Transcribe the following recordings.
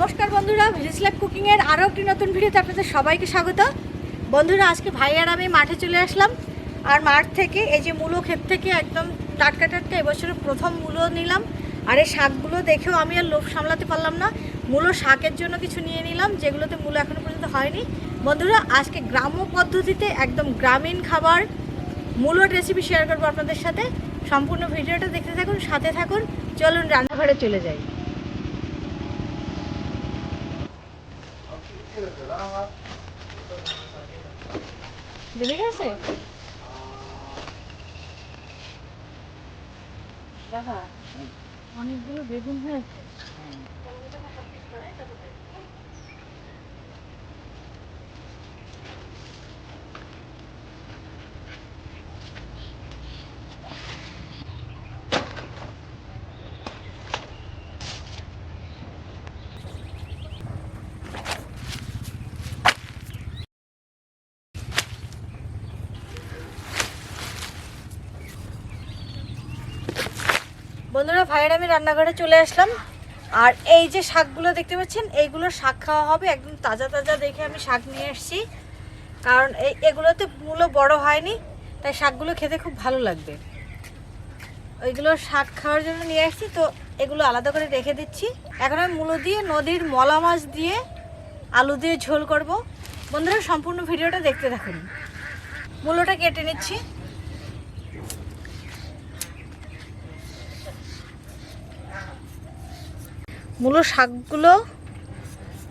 নমস্কার বন্ধুরা ভিজিসল্যাব কুকিংয়ের আরও একটি নতুন ভিডিওতে আপনাদের সবাইকে স্বাগত। বন্ধুরা, আজকে ভাই আর আমি মাঠে চলে আসলাম। আর মাঠ থেকে এই যে মূলো ক্ষেত থেকে একদম টাটকা টাটকা এবছরের প্রথম মূলো নিলাম। আর এই শাকগুলো দেখেও আমি আর লোভ সামলাতে পারলাম না। মূলো শাকের জন্য কিছু নিয়ে নিলাম, যেগুলোতে মূলো এখনও পর্যন্ত হয়নি। বন্ধুরা, আজকে গ্রাম্য পদ্ধতিতে একদম গ্রামীণ খাবার, মূলোর রেসিপি শেয়ার করব আপনাদের সাথে। সম্পূর্ণ ভিডিওটা দেখতে থাকুন, সাথে থাকুন। চলুন রান্নাঘরে চলে যাই। দিদি গেছে দেখা অনেকগুলো বেগুন হয়েছে বন্ধুরা ভাইয়ের আমি রান্নাঘরে চলে আসলাম। আর এই যে শাকগুলো দেখতে পাচ্ছেন, এইগুলো শাক খাওয়া হবে। একদম তাজা তাজা দেখে আমি শাক নিয়ে এসেছি কারণ এই এগুলোতে মূলো বড় হয়নি, তাই শাকগুলো খেতে খুব ভালো লাগবে। ওইগুলো শাক খাওয়ার জন্য নিয়ে আসছি, তো এগুলো আলাদা করে রেখে দিচ্ছি। এখন আমি মূলো দিয়ে নদীর মলা মাছ দিয়ে আলু দিয়ে ঝোল করব। বন্ধুরা, সম্পূর্ণ ভিডিওটা দেখতে থাকুন। মূলোটা কেটে নিচ্ছি। মূলো শাকগুলো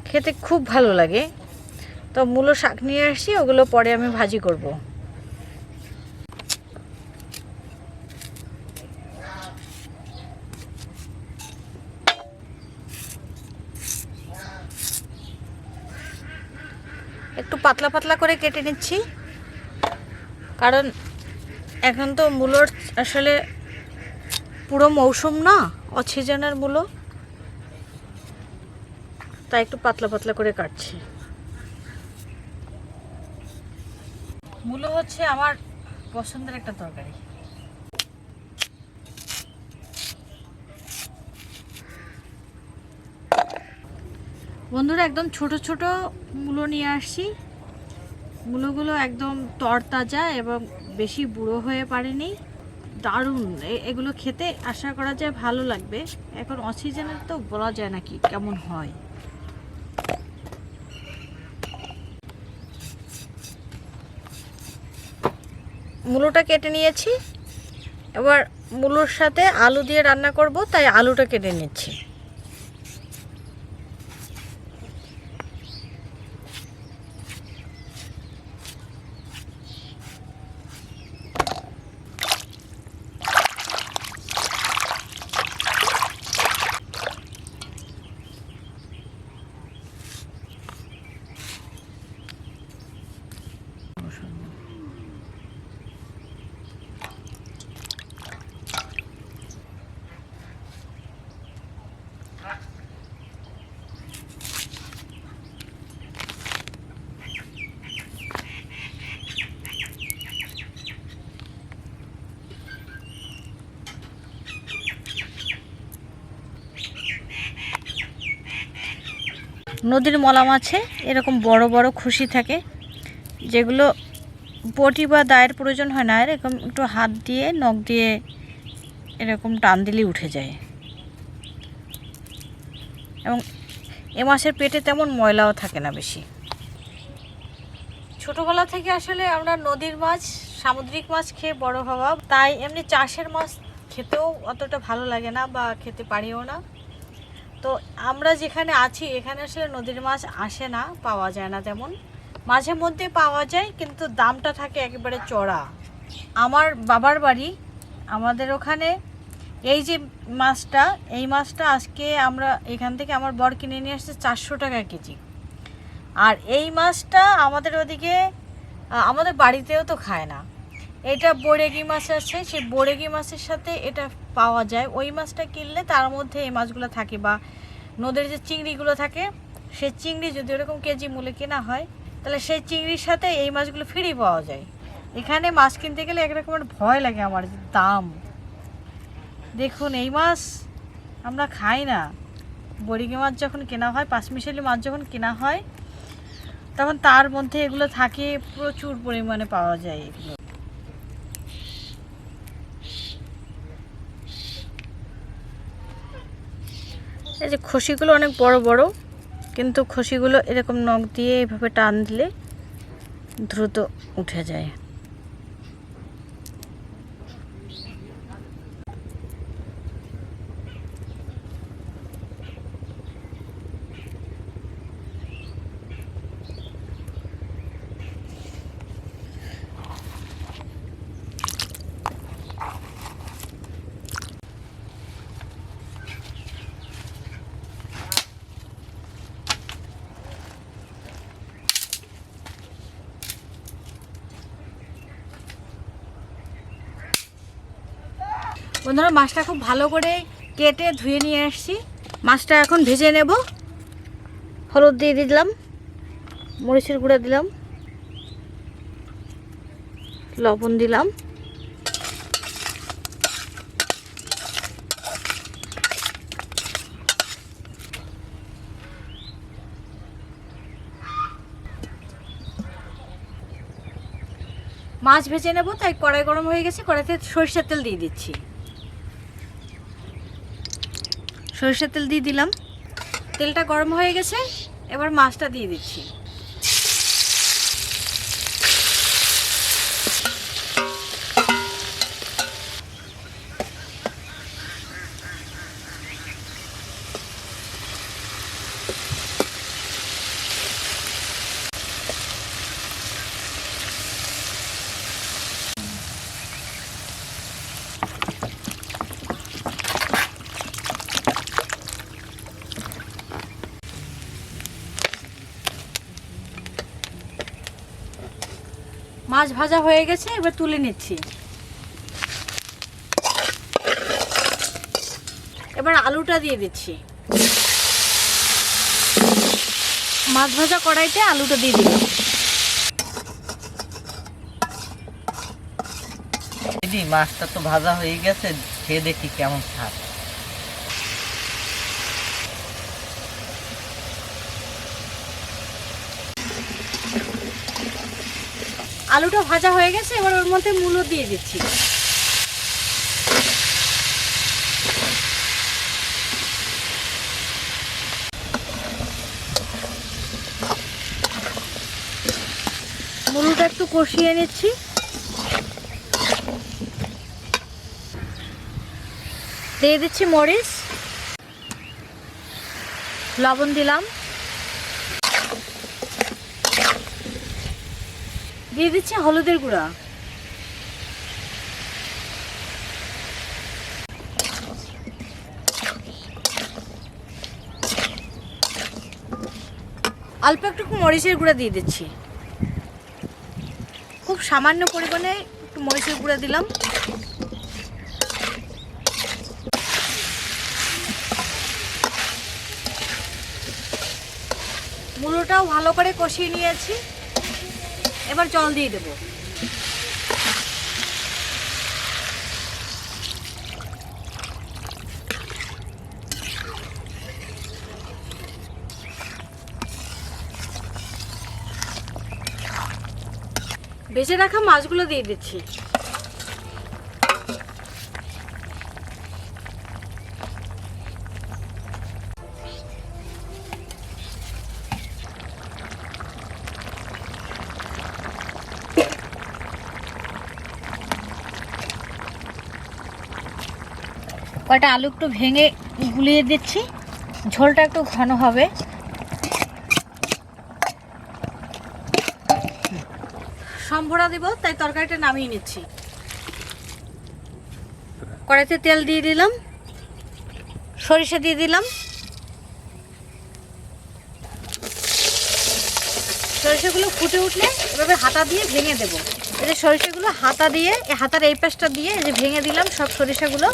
খেতে খুব ভালো লাগে। তো মূলো শাক নিয়ে আসি ওগুলো পরে আমি ভাজি করব। একটু পাতলা পাতলা করে কেটে নিচ্ছি। কারণ এখন তো মূলোর আসলে পুরো মৌসুম না অছিজনের মূলো। তাই একটু পাতলা পাতলা করে কাটছি। মূলো হচ্ছে আমার পছন্দের একটা তরকারি। বন্ধুরা, একদম ছোট ছোট মূলো নিয়ে আসছি। মূলোগুলো একদম তরতাজা এবং বেশি বুড়ো হয়ে পারেনি। দারুণ। এগুলো খেতে আশা করা যায় ভালো লাগবে। এখন অক্সিজেনের তো বলা যায় না কি কেমন হয়। মূলোটা কেটে নিয়েছি। এবার মুলোর সাথে আলু দিয়ে রান্না করব তাই আলুটা কেটে নিচ্ছি। নদীর মলা মাছে এরকম বড় বড় খুশি থাকে, যেগুলো বটি বা দায়ের প্রয়োজন হয় না, এরকম একটু হাত দিয়ে, নখ দিয়ে এরকম টান দিলেই উঠে যায়। এবং এ মাছের পেটে তেমন ময়লাও থাকে না বেশি। ছোটোবেলা থেকে আসলে আমরা নদীর মাছ, সামুদ্রিক মাছ খেয়ে বড় হওয়া, তাই এমনি চাষের মাছ খেতেও অতটা ভালো লাগে না বা খেতে পারিও না। তো আমরা যেখানে আছি, এখানে আসলে নদীর মাছ আসে না, পাওয়া যায় না তেমন। মাঝে মধ্যে পাওয়া যায়, কিন্তু দামটা থাকে একেবারে চড়া। আমার বাবার বাড়ি, আমাদের ওখানে এই যে মাছটা, এই মাছটা আজকে আমরা এখান থেকে আমার বর কিনে নিয়ে আসছে চারশো টাকা কেজি। আর এই মাছটা আমাদের ওদিকে আমাদের বাড়িতেও তো খায় না। এটা বরেগি মাছ আছে, সেই বরেগি মাছের সাথে এটা পাওয়া যায়। ওই মাছটা কিনলে তার মধ্যে এই মাছগুলো থাকে বা নদীর যে চিংড়িগুলো থাকে, সেই চিংড়ি যদি ওরকম কেজি মূল্যে কেনা হয়, তাহলে সেই চিংড়ির সাথে এই মাছগুলো ফ্রি পাওয়া যায়। এখানে মাছ কিনতে গেলে একরকমের ভয় লাগে আমার দাম। দেখুন, এই মাছ আমরা খাই না। বড়িগে মাছ যখন কেনা হয় পাঁচমিশালি মাছ যখন কেনা হয়, তখন তার মধ্যে এগুলো থাকে, প্রচুর পরিমাণে পাওয়া যায় এগুলো। এই যে খসিগুলো অনেক বড় বড়, কিন্তু খসিগুলো এরকম নখ দিয়ে এভাবে টান দিলে দ্রুত উঠে যায়। বন্ধুরা, মাছটা খুব ভালো করে কেটে ধুয়ে নিয়ে আসছি। মাছটা এখন ভেজে নেব। হলুদ দিয়ে দিলাম, মরিচের গুঁড়া দিলাম, লবণ দিলাম। মাছ ভেজে নেব, তাই কড়াই গরম হয়ে গেছে, কড়াইতে সরিষার তেল দিয়ে দিচ্ছি। সরিষার তেল দিয়ে দিলাম। তেলটা গরম হয়ে গেছে এবার মাছটা দিয়ে দিচ্ছি। মাছ ভাজা হয়ে গেছে, এবার তুলে নিচ্ছি। এবার আলুটা দিয়ে দিচ্ছি। মাছ ভাজা কড়াইতে আলুটা দিয়ে দিলাম। দিদি মাছটা তো ভাজা হয়ে গেছে, খেয়ে দেখি কেমন স্বাদ। আলুটা ভাজা হয়ে গেছে, এবার ওর মধ্যে মূলো দিয়ে দিচ্ছি। মূলোটা একটু কষিয়ে নিচ্ছি। দিয়ে দিচ্ছি মরিচ। লবণ দিলাম। দিয়ে দিচ্ছি হলুদের গুঁড়া। অল্প একটু মরিচের গুঁড়া দিয়ে দিচ্ছি। খুব সামান্য পরিমাণে একটু মরিচের গুঁড়া দিলাম। মূলোটাও ভালো করে কষিয়ে নিয়েছি। এবার জল দিয়ে দেবো। ভেজে রাখা মাছগুলো দিয়ে দিচ্ছি। কয়টা আলু একটু ভেঙে গুলিয়ে দিচ্ছি। ঝোলটা একটু ঘন হবে। সম্ভরা দিব, তাই তরকারিটা নামিয়ে নিচ্ছি। কড়াইতে তেল দিয়ে দিলাম। সরিষা দিয়ে দিলাম। সরিষাগুলো ফুটে উঠলে এভাবে হাতা দিয়ে ভেঙে দেবো। এই যে সরিষাগুলো হাতা দিয়ে হাতার এই পাশটা দিয়ে যে ভেঙে দিলাম সব সরিষাগুলো।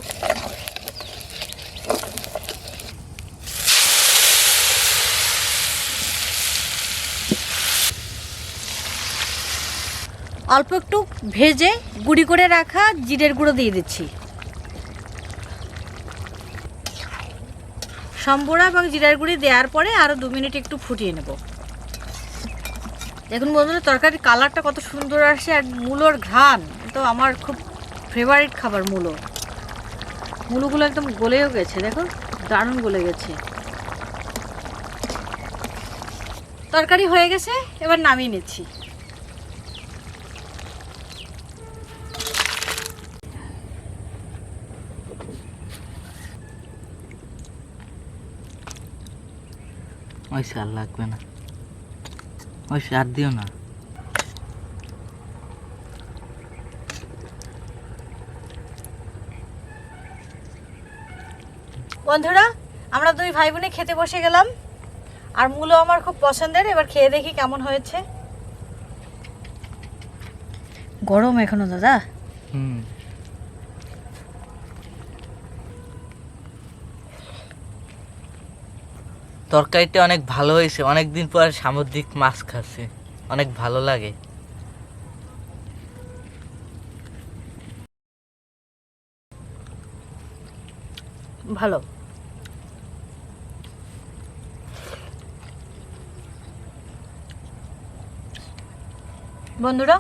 অল্প একটু ভেজে গুঁড়ি করে রাখা জিরের গুঁড়ো দিয়ে দিচ্ছি। সম্বরা এবং জিরার গুঁড়ি দেওয়ার পরে আরও দু মিনিট একটু ফুটিয়ে নেব। দেখুন বন্ধুরা, তরকারির কালারটা কত সুন্দর আসে আর মূলোর ঘ্রাণ। তো আমার খুব ফেভারিট খাবার, মূলো। মূলোগুলো একদম গলেও গেছে, দেখো? দারুণ গলে গেছে। তরকারি হয়ে গেছে, এবার নামিয়ে নিচ্ছি। ওই সার লাগবে না। ওই সার দিও না। বন্ধুরা আমরা দুই ভাই বোনে খেতে বসে গেলাম। আর মূলো আমার খুব পছন্দের এবার খেয়ে দেখি কেমন হয়েছে। গরম এখনও দাদা? হুম। তরকারিটা অনেক ভালো হয়েছে অনেকদিন পর সামুদ্রিক মাছ খাচ্ছে অনেক ভালো লাগে। ভালো। বন্ধুরা,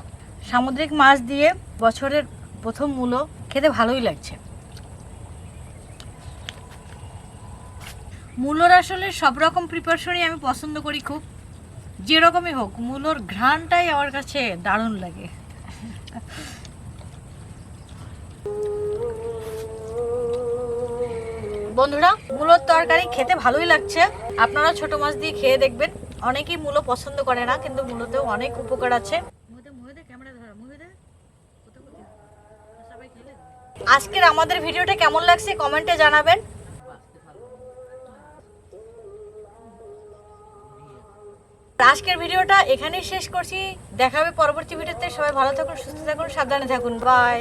সামুদ্রিক মাছ দিয়ে বছরের প্রথম মূলো খেতে ভালোই লাগছে। মূলোর আসলে সব রকম প্রিপারেশনই আমি পছন্দ করি খুব। যেরকমই হোক, মূলোর ঘ্রাণটাই আমার কাছে দারুণ লাগে। বন্ধুরা, মূলোর তরকারি খেতে ভালোই লাগছে। আপনারা ছোট মাছ দিয়ে খেয়ে দেখবেন। অনেকেই মূলো পছন্দ করে না, কিন্তু মূলোতেও অনেক উপকার আছে। আজকের আমাদের ভিডিওটা কেমন লাগছে কমেন্টে জানাবেন। আজকের ভিডিওটা এখানেই শেষ করছি। দেখা হবে পরবর্তী ভিডিওতে। সবাই ভালো থাকুন, সুস্থ থাকুন, সাবধানে থাকুন। বাই